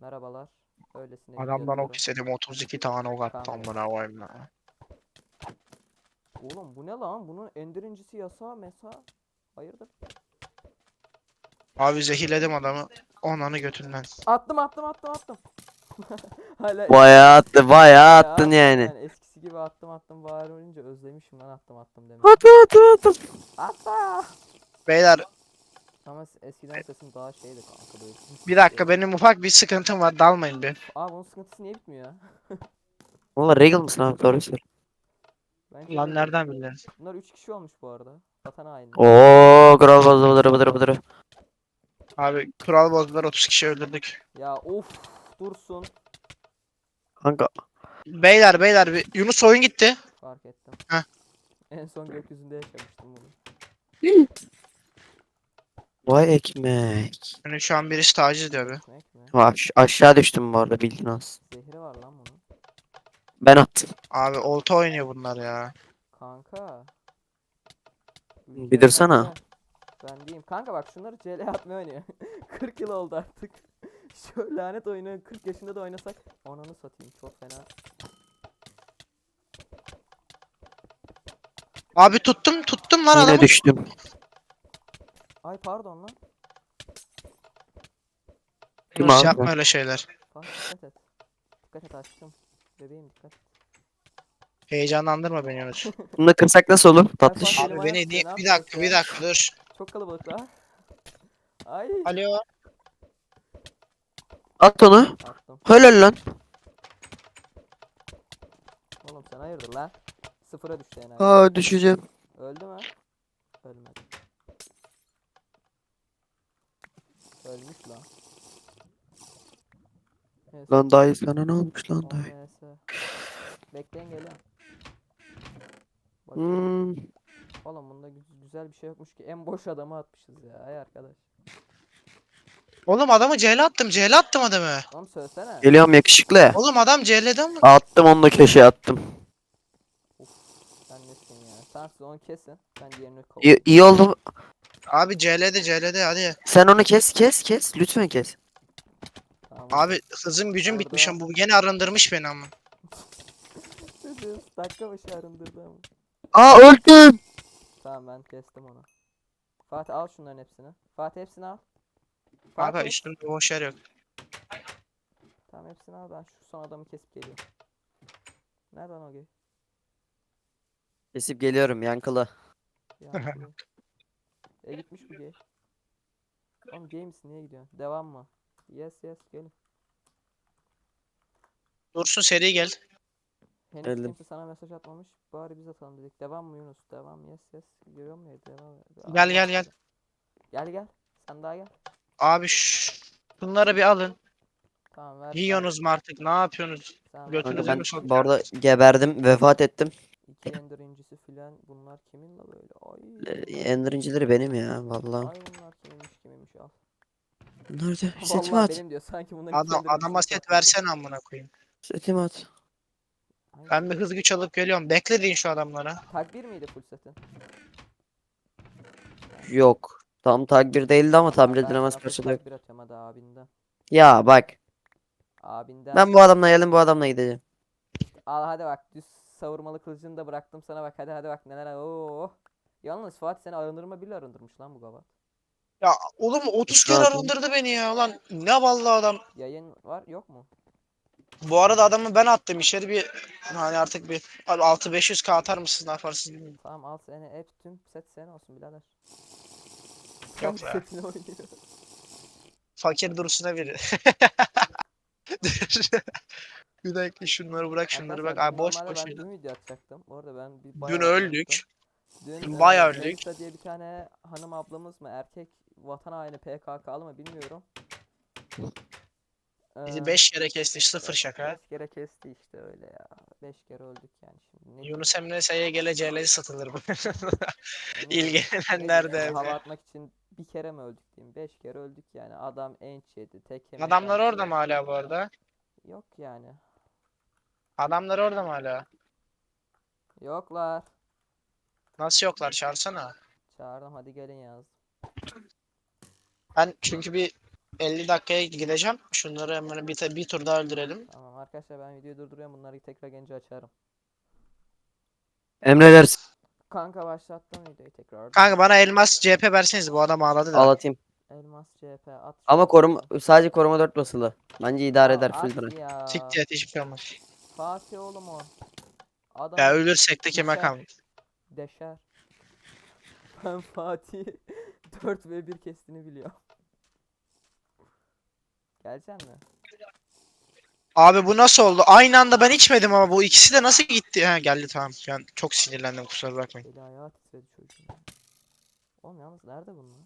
Merhabalar. Öylesine Adamdan ok istedim 32 tane ok attı Tamam. amına koyayım ya. Oğlum bu ne lan? Bunun endirincisi yasa mesa. Hayırdır? Abi zehirledim adamı. Onanı götünden. Attım attım attım attım. Hala Bayağı attı, bayağı attın attım yani. Eskisi gibi attım attım bağırınca özlemişim lan attım attım demek. Attı attı attı. Atta. Beyler Ama eskiden sesim daha şeydi kanka böyle. bir dakika şey. benim ufak bir sıkıntım var dalmayın bir. Aa bunun sıkıntısı niye bitmiyor ya? Valla regal mısın abi doğru söyle. Bence Lan de- nereden bildin? Bunlar 3 kişi olmuş bu arada. Vatan haini. Oo kral bozdu bıdırı bıdırı bıdırı. Abi kural bozdular 30 kişi öldürdük. Ya of dursun. Kanka Beyler beyler bir Yunus oyun gitti. Fark ettim. Heh. En son gökyüzünde yaşamıştım bunu. vay ekmek. Yani şu an birisi taciz ediyor. Ekmek mi? Aş aşağı düştüm bu arada bildiğin az. Zehri var lan bunun. Ben attım. Abi olta oynuyor bunlar ya. Kanka. Bir dursana. Ben diyeyim. Kanka bak şunları CL atmaya oynuyor. 40 yıl oldu artık. Şu lanet oyunu 40 yaşında da oynasak. Ananı satayım çok fena. Abi tuttum tuttum lan Yine adamı. düştüm. Ay pardon lan. Kim Yunus abi? yapma öyle şeyler. Fatih dikkat et. Dikkat et aşkım. Bebeğim dikkat et. Heyecanlandırma beni Yunus. Bunu da kırsak nasıl olur? Tatlış. Abi beni titriyor, niye... Bir yapıyorsun dakika bir ya? dakika dur. Çok kalabalık lan. Ay. Alo. At onu. Attım. Helal lan. Oğlum sen hayırdır lan? Sıfıra düştü enerji. Aa düşeceğim. Öldü mü? Ölmedi. Ölmüş lan. Neyse, Lan dayı sana ne olmuş lan on dayı? neyse. Bekleyin geliyorum. Bakayım. Hmm. Oğlum bunda gü- güzel bir şey yokmuş ki. En boş adamı atmışız ya. Ay arkadaş. Oğlum adamı CL attım. CL attım adamı. Oğlum söylesene. Geliyorum yakışıklı. Oğlum adam CL'den mi? Attım onu da köşeye attım. Sen nesin ya? Sen siz onu kesin. Ben diğerini kovayım. İyi, iyi oldu. Abi CL'de CL'de hadi. Sen onu kes kes kes. Lütfen kes. Tamam. Abi hızım gücüm Orada- bitmiş ama bu gene arındırmış beni ama. Çocuğun dakika başı arındırdı ama. Aa öldüm. Tamam ben kestim onu. Fatih al şunların hepsini. Fatih hepsini al. Fatih. üstümde boş yer yok. Tamam hepsini al ben şu son adamı kesip geliyorum. Nereden o gay? Kesip geliyorum yankılı. Yankılı. e gitmiş bu gay. Oğlum gay misin niye gidiyorsun? Devam mı? Yes yes gelin. Dursun seri gel. Henüz Geldim. kimse sana mesaj atmamış. Bari biz atalım dedik. Devam mı Yunus? Devam yes yes. Görüyor musun? Devam. Gel, gel, gel. Gel gel. Sen daha gel. Abi şş, bunları bir alın. Tamam ver. Yiyorsunuz mu artık? Ne yapıyorsunuz? Sen ver. Götünüzü Kanka ben bu arada geberdim. Vefat ettim. İki incisi filan bunlar kimin la böyle? Ay. Endirincileri benim ya vallahi. Ay bunlar kimmiş kimmiş al. Nerede? Setimi at. benim diyor sanki bunlar Adam, adama set versene amına koyayım. Setimi at. Ben bir hız güç alıp geliyorum. Bekle deyin şu adamlara. Takbir miydi full setin? Yok. Tam takbir değildi ama tamir edilemez yok. takbir atıyorum hadi abinden. Ya bak. Abinden. Ben bu adamla geldim bu adamla gideceğim. Al hadi bak düz savurmalı kılıcını da bıraktım sana bak hadi hadi bak neler oo. Yalnız Fatih seni arındırma bile arındırmış lan bu gavat. Ya oğlum 30 kere Zaten- arındırdı beni ya. Lan ne vallahi adam. Yayın var yok mu? Bu arada adamı ben attım içeri bir hani artık bir abi 6500k atar mısın ne yaparsın bilmiyorum. Tamam al seni hep tüm set senin olsun birader. Yok be. setini oynuyor. Fakir durusuna biri. bir dakika şunları bırak şunları bak. Abi boş boş. ben dün video atacaktım. Bu arada ben bir Dün bayağı öldük. unuttum. Dün Dün e, bayağı öldük. Melisa diye bir tane hanım ablamız mı erkek vatan haini PKK'lı mı bilmiyorum. Bizi Ee, 5 kere kesti sıfır şaka. Beş kere kesti işte öyle ya. Beş kere öldük yani şimdi. Ne Yunus Emre SYGL CL'si satılır bu. İlgilenenler de. Hava atmak için bir kere mi öldük diyeyim. Beş kere öldük yani. Adam enç yedi. Tek Adamlar orada mı hala bu arada? Yok yani. Adamlar orada mı hala? Yoklar. Nasıl yoklar çağırsana. Çağırdım hadi gelin yazdım. Ben çünkü bir 50 dakikaya gideceğim. Şunları hemen bir, bir tur daha öldürelim. Tamam arkadaşlar ben videoyu durduruyorum. Bunları tekrar gelince açarım. Emredersin. Kanka başlattım videoyu tekrar. Kanka bana elmas CHP verseniz bu adam ağladı da. Ağlatayım. Elmas CHP at. Ama koruma sadece koruma 4 basılı. Bence idare eder full ya. Siktir et hiçbir şey olmaz. Fatih oğlum o. Adam Ya ölürsek de kime kalmış. deşer. Ben Fatih 4 ve 1 kestiğini biliyorum. Geleceksin mi? Abi bu nasıl oldu? Aynı anda ben içmedim ama bu ikisi de nasıl gitti? Ha geldi tamam. Ben çok sinirlendim kusura bakmayın. Eli ayağı titredi çocuğun. Oğlum yalnız nerede bunlar?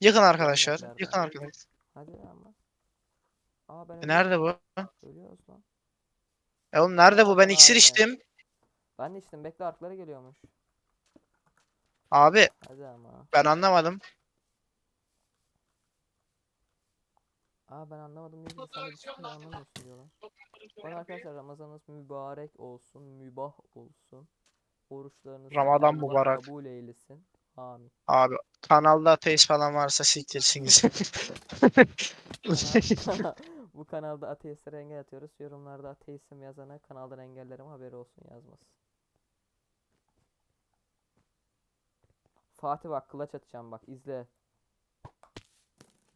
Yıkın arkadaşlar. Yıkın arkadaşlar. Hadi ama. Aa ben E. Nerede bu? Ölüyoruz lan. E oğlum nerede bu? Ben iksir Nerede? içtim. Ben de içtim. Bekle arkaları geliyormuş. Abi Hadi ama. ben anlamadım. Aa ben anlamadım sen de bir şey anlamıyorsun diyorlar. Bu arada arkadaşlar Ramazanınız mübarek olsun, mübah olsun. Oruçlarınız Ramazan Allah mübarek. kabul eylesin. Amin. Abi kanalda ateist falan varsa siktirsin gitsin. Kanal- Bu kanalda ateistlere engel atıyoruz. Yorumlarda ateistim yazana kanaldan engellerim haberi olsun yazmasın. Fatih bak kılaç atacağım bak izle.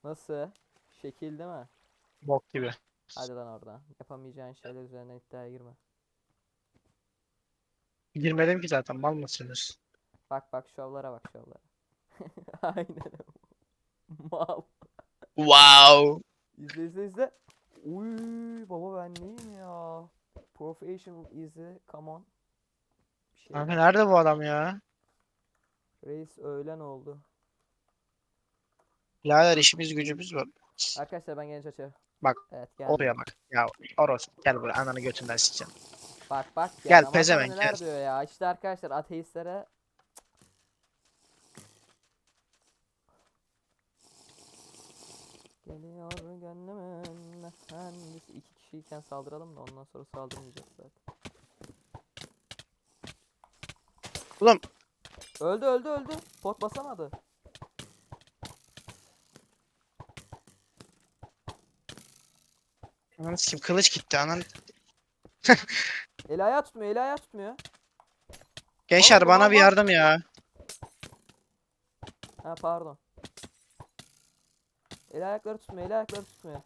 Nasıl? Şekil değil mi? Bok gibi. Hadi lan oradan. Yapamayacağın şeyler üzerinden iddiaya girme. Girmedim ki zaten mal mısınız? Bak bak şovlara bak şovlara. Aynen. Mal. Wow. İzle izle izle. Uy baba ben neyim ya? Professional izle. Come on. Bir şey. Kanka nerede bu adam ya? Reis öğlen oldu. Birader işimiz gücümüz var. Arkadaşlar ben genç açarım. Bak, Evet geldim. Oraya bak. Ya Oros gel buraya ananı götünden sikeceğim. Bak bak. Gel, Ramazan pezevenk, gel. diyor ya. İşte arkadaşlar ateistlere İki kişiyken saldıralım da ondan sonra saldırmayacağız zaten. Oğlum. Öldü öldü öldü. Pot basamadı. Ananı sikeyim kılıç gitti anan. Eli ayağı tutmuyor eli ayağı tutmuyor. Gençler bana bir yardım ya. Ha pardon. El ayakları tutmuyor el ayakları tutmuyor.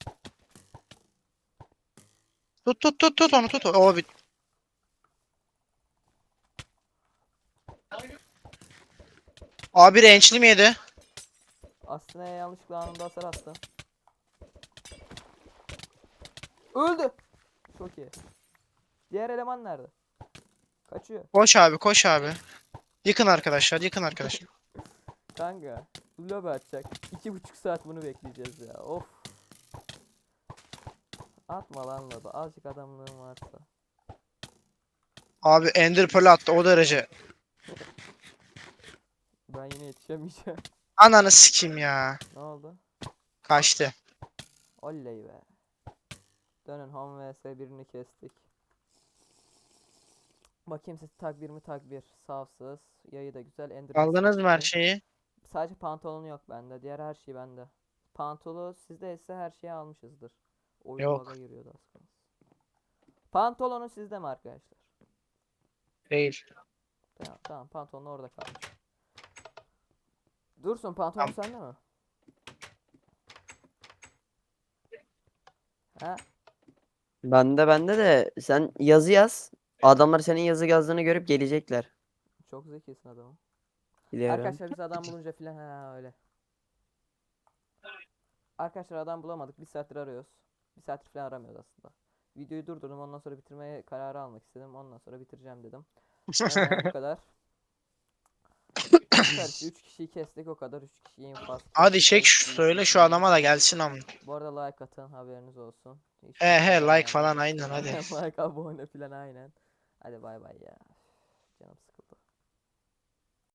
Tut tut tut tut onu tut. O bir Abi rençli mi yedi? Aslında yanlışlıkla anında hasar attım. Öldü. Çok iyi. Diğer eleman nerede? Kaçıyor. Koş abi koş abi. Yıkın arkadaşlar yıkın arkadaşlar. Kanka. Lobi atacak. İki buçuk saat bunu bekleyeceğiz ya. Of. Atma lan lobi. Azıcık adamlığın varsa. Abi Ender Pearl attı o derece. Ben yine yetişemeyeceğim. Ananı sikeyim ya. ne oldu? Kaçtı. Oley be. Dönün home vs birini kestik. Bakayım siz 1 mi 1. Safsız. Yayı da güzel. Ender Aldınız mı her şeyi? Sadece pantolonu yok bende. Diğer her şey bende. Pantolonu sizde ise her şeyi almışızdır. Oyun Yok. giriyordu az kalsın. Pantolonu sizde mi arkadaşlar? Değil. Tamam, tamam pantolon orada kalmış. Dursun pantolon sende mi? Ha? Bende bende de sen yazı yaz. Adamlar senin yazı yazdığını görüp gelecekler. Çok zekisin adamım. Biliyorum. Arkadaşlar biz adam bulunca filan ha öyle. Arkadaşlar adam bulamadık. Bir saattir arıyoruz. Bir saattir falan aramıyoruz aslında. Videoyu durdurdum ondan sonra bitirmeye kararı almak istedim. Ondan sonra bitireceğim dedim. Ee, bu kadar. Yeter işte 3 kişiyi kestik o kadar 3 kişiyi infaz. Hadi çek şu söyle şu adama da gelsin ama. Bu arada like atın haberiniz olsun. He he unutmayın like yani. falan aynen hadi. like abone falan aynen. Hadi bay bay ya.